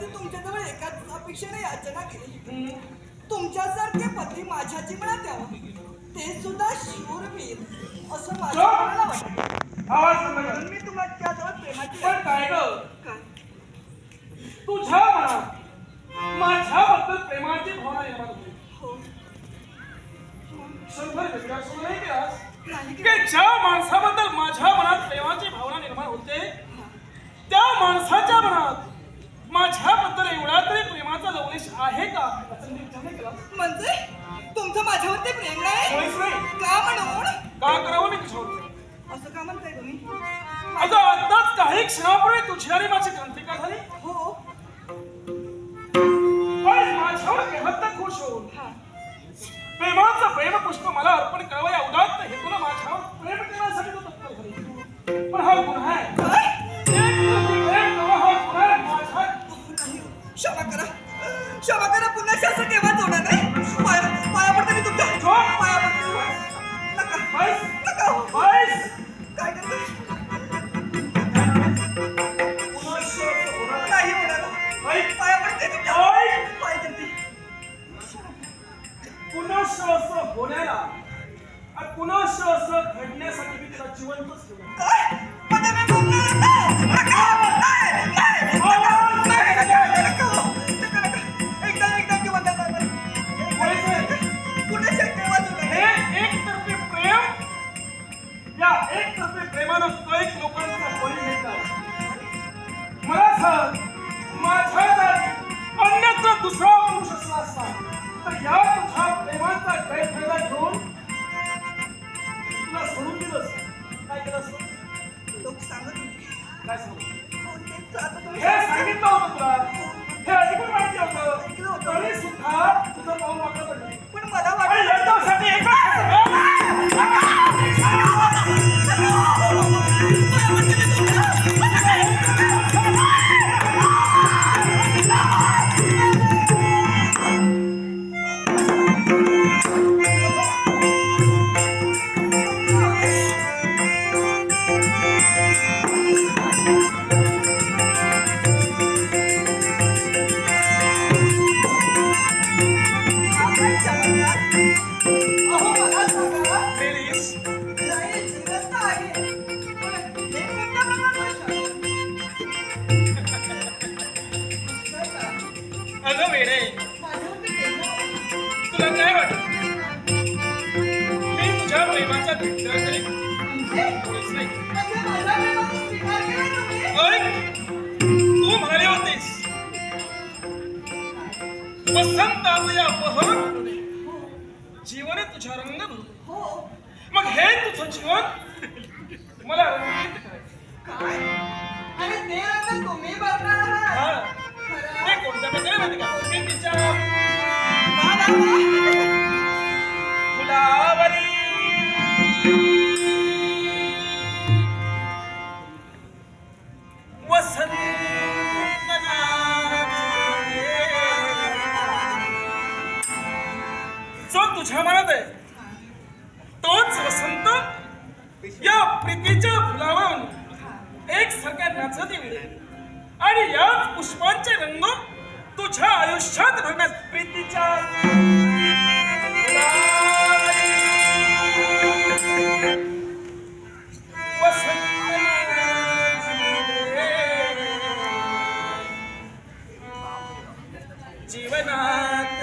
जीवनाची तुमच्याजवळ एकाच अपेक्षेने याचना केली. तुमच्यासारखे पती माझ्या जीवनात यावं ते सुद्धा शूरवीर असं माझ्या. मनाला वाटतं मी तुमच्याजवळ प्रेमाची का म्हणून? का करावं तुझ्यावर? असं का म्हणताय तुम्ही? अगं आताच काही क्षणापूर्वी तुझी आणि माझी क्रांतिका झाली. हो. आज माझ्यावर बेहत्तर खुश होऊन. हा. प्रेमाचं प्रेम पुष्प सांग माझ्या जागी अन्यत्र दुसरा पुरुष असला असता तर या तुझ्या प्रेमाचा गैरफायदा घेऊन तुला सोडून दिलं. काय केलं असतं? लोक सांगत होते. काय सांगू हो, हे सांगितलं होतं तुला हे ऐकून माहिती होतं. तरी सुद्धा तुझं पाऊल पडलं पण मला वाटलं याच्यासाठी एकच आहे. तुला काय वाटत? मी तुझ्या प्रेमाचा धिक्कार करीन तू म्हणाली होतीस. वसंताचे अपहरण जीवन तुझ्या रंग हो. मग हे तुझं जीवन? मला रंगीत करायचं? हा? ते कोणत्या प्रकारे माहिती का तुझ्या मनात आहे तोच वसंत या प्रीतीच्या फुलावरून एक सारख्या नाचत येईल. आणि याच पुष्पांचे रंग तुझ्या आयुष्यात भरण्यास प्रीतीच्या जीवनात